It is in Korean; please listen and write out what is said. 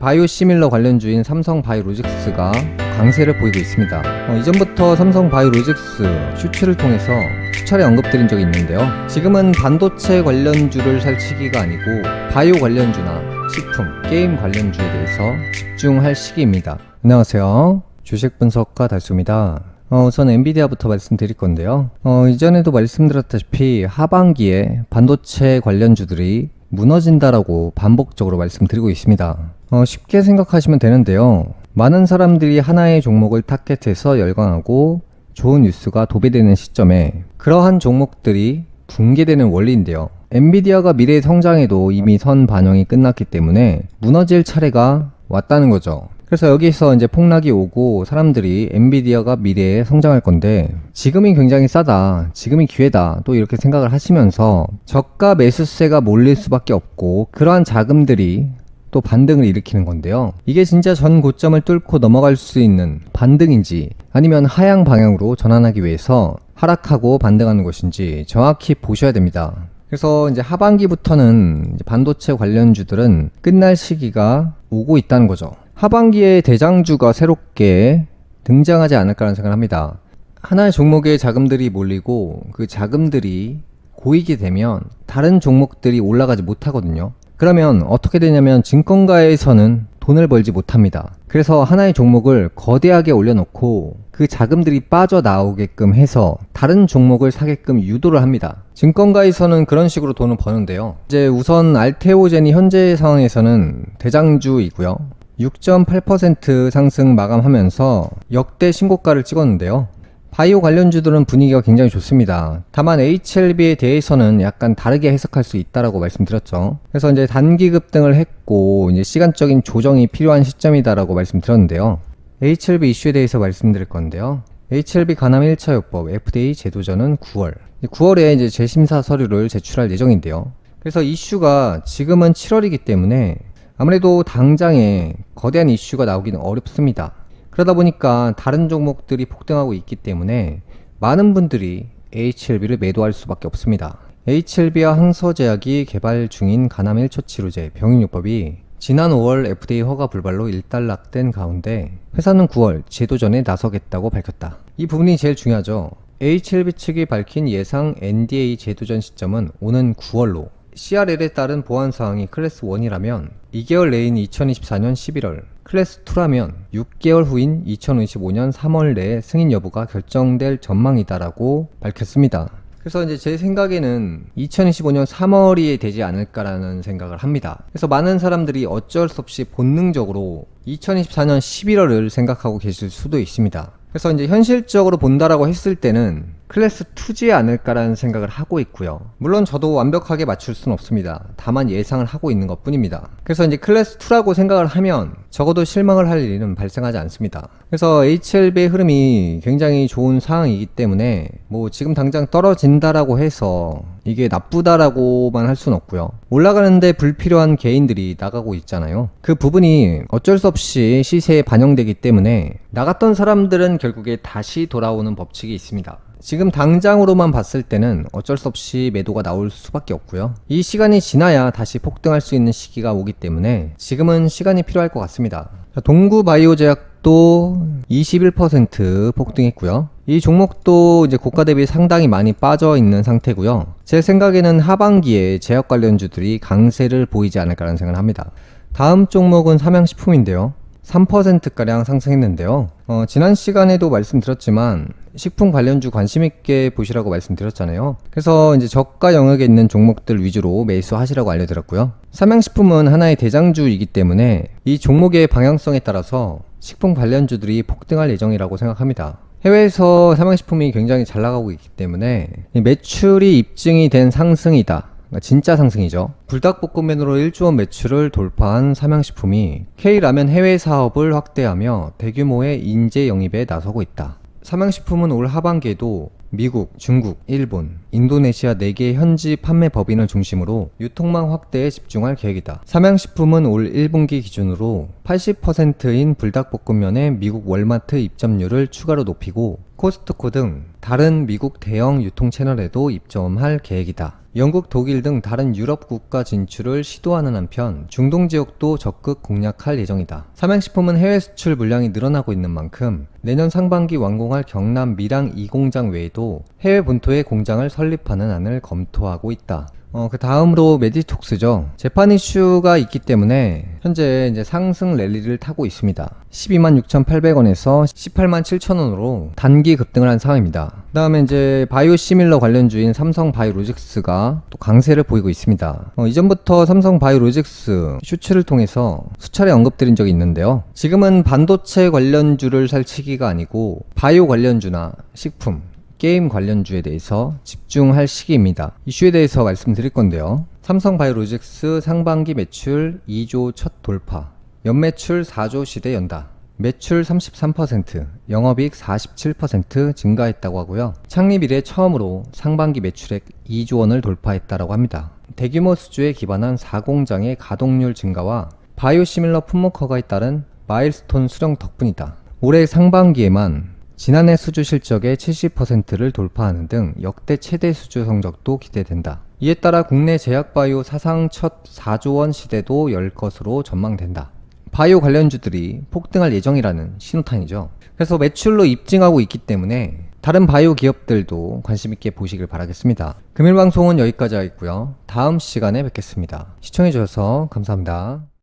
바이오 시밀러 관련주인 삼성 바이오로직스가 강세를 보이고 있습니다. 어, 이전부터 삼성 바이오로직스 슈츠를 통해서 수차례 언급드린 적이 있는데요. 지금은 반도체 관련주를 살 시기가 아니고 바이오 관련주나 식품, 게임 관련주에 대해서 집중할 시기입니다. 안녕하세요. 주식 분석가 달수입니다. 어, 우선 엔비디아부터 말씀드릴 건데요. 어, 이전에도 말씀드렸다시피 하반기에 반도체 관련주들이 무너진다라고 반복적으로 말씀드리고 있습니다. 어, 쉽게 생각하시면 되는데요. 많은 사람들이 하나의 종목을 타겟해서 열광하고 좋은 뉴스가 도배되는 시점에 그러한 종목들이 붕괴되는 원리인데요. 엔비디아가 미래의 성장에도 이미 선 반영이 끝났기 때문에 무너질 차례가 왔다는 거죠. 그래서 여기서 이제 폭락이 오고 사람들이 엔비디아가 미래에 성장할 건데 지금이 굉장히 싸다, 지금이 기회다 또 이렇게 생각을 하시면서 저가 매수세가 몰릴 수밖에 없고 그러한 자금들이 또 반등을 일으키는 건데요. 이게 진짜 전 고점을 뚫고 넘어갈 수 있는 반등인지 아니면 하향 방향으로 전환하기 위해서 하락하고 반등하는 것인지 정확히 보셔야 됩니다. 그래서 이제 하반기부터는 이제 반도체 관련주들은 끝날 시기가 오고 있다는 거죠. 하반기에 대장주가 새롭게 등장하지 않을까라는 생각을 합니다. 하나의 종목에 자금들이 몰리고 그 자금들이 고이게 되면 다른 종목들이 올라가지 못하거든요. 그러면 어떻게 되냐면 증권가에서는 돈을 벌지 못합니다. 그래서 하나의 종목을 거대하게 올려놓고 그 자금들이 빠져나오게끔 해서 다른 종목을 사게끔 유도를 합니다. 증권가에서는 그런 식으로 돈을 버는데요. 이제 우선 알테오젠이 현재 상황에서는 대장주이고요. 6.8% 상승 마감하면서 역대 신고가를 찍었는데요. 바이오 관련주들은 분위기가 굉장히 좋습니다. 다만 HLB에 대해서는 약간 다르게 해석할 수 있다라고 말씀드렸죠. 그래서 이제 단기 급등을 했고 이제 시간적인 조정이 필요한 시점이다라고 말씀드렸는데요. HLB 이슈에 대해서 말씀드릴 건데요. HLB 간암 1차 요법 FDA 제도전은 9월. 9월에 이제 재심사 서류를 제출할 예정인데요. 그래서 이슈가 지금은 7월이기 때문에 아무래도 당장에 거대한 이슈가 나오기는 어렵습니다. 그러다 보니까 다른 종목들이 폭등하고 있기 때문에 많은 분들이 HLB를 매도할 수밖에 없습니다. HLB와 항서제약이 개발 중인 간암 1초 치료제 병인요법이 지난 5월 FDA 허가 불발로 일단락된 가운데 회사는 9월 제도전에 나서겠다고 밝혔다. 이 부분이 제일 중요하죠. HLB 측이 밝힌 예상 NDA 제도전 시점은 오는 9월로 CRL에 따른 보안 사항이 클래스 1이라면 2개월 내인 2024년 11월, 클래스 2라면 6개월 후인 2025년 3월 내에 승인 여부가 결정될 전망이다라고 밝혔습니다. 그래서 이제 제 생각에는 2025년 3월이 되지 않을까라는 생각을 합니다. 그래서 많은 사람들이 어쩔 수 없이 본능적으로 2024년 11월을 생각하고 계실 수도 있습니다. 그래서 이제 현실적으로 본다라고 했을 때는 클래스 2지 않을까라는 생각을 하고 있고요. 물론 저도 완벽하게 맞출 수는 없습니다. 다만 예상을 하고 있는 것 뿐입니다. 그래서 이제 클래스 2라고 생각을 하면 적어도 실망을 할 일은 발생하지 않습니다. 그래서 HLB의 흐름이 굉장히 좋은 상황이기 때문에 뭐 지금 당장 떨어진다라고 해서 이게 나쁘다라고만 할 수는 없고요. 올라가는데 불필요한 개인들이 나가고 있잖아요. 그 부분이 어쩔 수 없이 시세에 반영되기 때문에 나갔던 사람들은 결국에 다시 돌아오는 법칙이 있습니다. 지금 당장으로만 봤을 때는 어쩔 수 없이 매도가 나올 수밖에 없고요. 이 시간이 지나야 다시 폭등할 수 있는 시기가 오기 때문에 지금은 시간이 필요할 것 같습니다. 동구 바이오 제약도 21% 폭등했고요. 이 종목도 이제 고가 대비 상당히 많이 빠져 있는 상태고요. 제 생각에는 하반기에 제약 관련주들이 강세를 보이지 않을까라는 생각을 합니다. 다음 종목은 삼양식품인데요. 3%가량 상승했는데요. 어, 지난 시간에도 말씀드렸지만 식품 관련주 관심 있게 보시라고 말씀드렸잖아요. 그래서 이제 저가 영역에 있는 종목들 위주로 매수하시라고 알려드렸고요. 삼양식품은 하나의 대장주이기 때문에 이 종목의 방향성에 따라서 식품 관련주들이 폭등할 예정이라고 생각합니다. 해외에서 삼양식품이 굉장히 잘 나가고 있기 때문에 매출이 입증이 된 상승이다. 그러니까 진짜 상승이죠. 불닭볶음면으로 1조 원 매출을 돌파한 삼양식품이 K라면 해외 사업을 확대하며 대규모의 인재 영입에 나서고 있다. 삼양식품은 올 하반기에도 미국, 중국, 일본, 인도네시아 4개 현지 판매 법인을 중심으로 유통망 확대에 집중할 계획이다. 삼양식품은 올 1분기 기준으로 80%인 불닭볶음면의 미국 월마트 입점률을 추가로 높이고 코스트코 등 다른 미국 대형 유통 채널에도 입점할 계획이다. 영국, 독일 등 다른 유럽 국가 진출을 시도하는 한편 중동 지역도 적극 공략할 예정이다. 삼양식품은 해외 수출 물량이 늘어나고 있는 만큼 내년 상반기 완공할 경남 밀양 2공장 외에도 해외 본토에 공장을 설립하는 안을 검토하고 있다. 어, 그 다음으로 메디톡스죠. 재판 이슈가 있기 때문에 현재 이제 상승 랠리를 타고 있습니다. 12만 6,800원에서 18만 7천원으로 단기 급등을 한 상황입니다. 그 다음에 이제 바이오 시밀러 관련주인 삼성 바이오로직스가 또 강세를 보이고 있습니다. 어, 이전부터 삼성 바이오로직스 슈츠를 통해서 수차례 언급드린 적이 있는데요. 지금은 반도체 관련주를 살 시기가 아니고 바이오 관련주나 식품, 게임 관련주에 대해서 집중할 시기입니다. 이슈에 대해서 말씀드릴 건데요. 삼성 바이오로직스 상반기 매출 2조 첫 돌파, 연매출 4조 시대 연다. 매출 33%, 영업이익 47% 증가했다고 하고요. 창립 이래 처음으로 상반기 매출액 2조 원을 돌파했다고 합니다. 대규모 수주에 기반한 4공장의 가동률 증가와 바이오시밀러 품목화가에 따른 마일스톤 수령 덕분이다. 올해 상반기에만 지난해 수주 실적의 70%를 돌파하는 등 역대 최대 수주 성적도 기대된다. 이에 따라 국내 제약바이오 사상 첫 4조 원 시대도 열 것으로 전망된다. 바이오 관련주들이 폭등할 예정이라는 신호탄이죠. 그래서 매출로 입증하고 있기 때문에 다른 바이오 기업들도 관심 있게 보시길 바라겠습니다. 금일 방송은 여기까지 하겠고요. 다음 시간에 뵙겠습니다. 시청해 주셔서 감사합니다.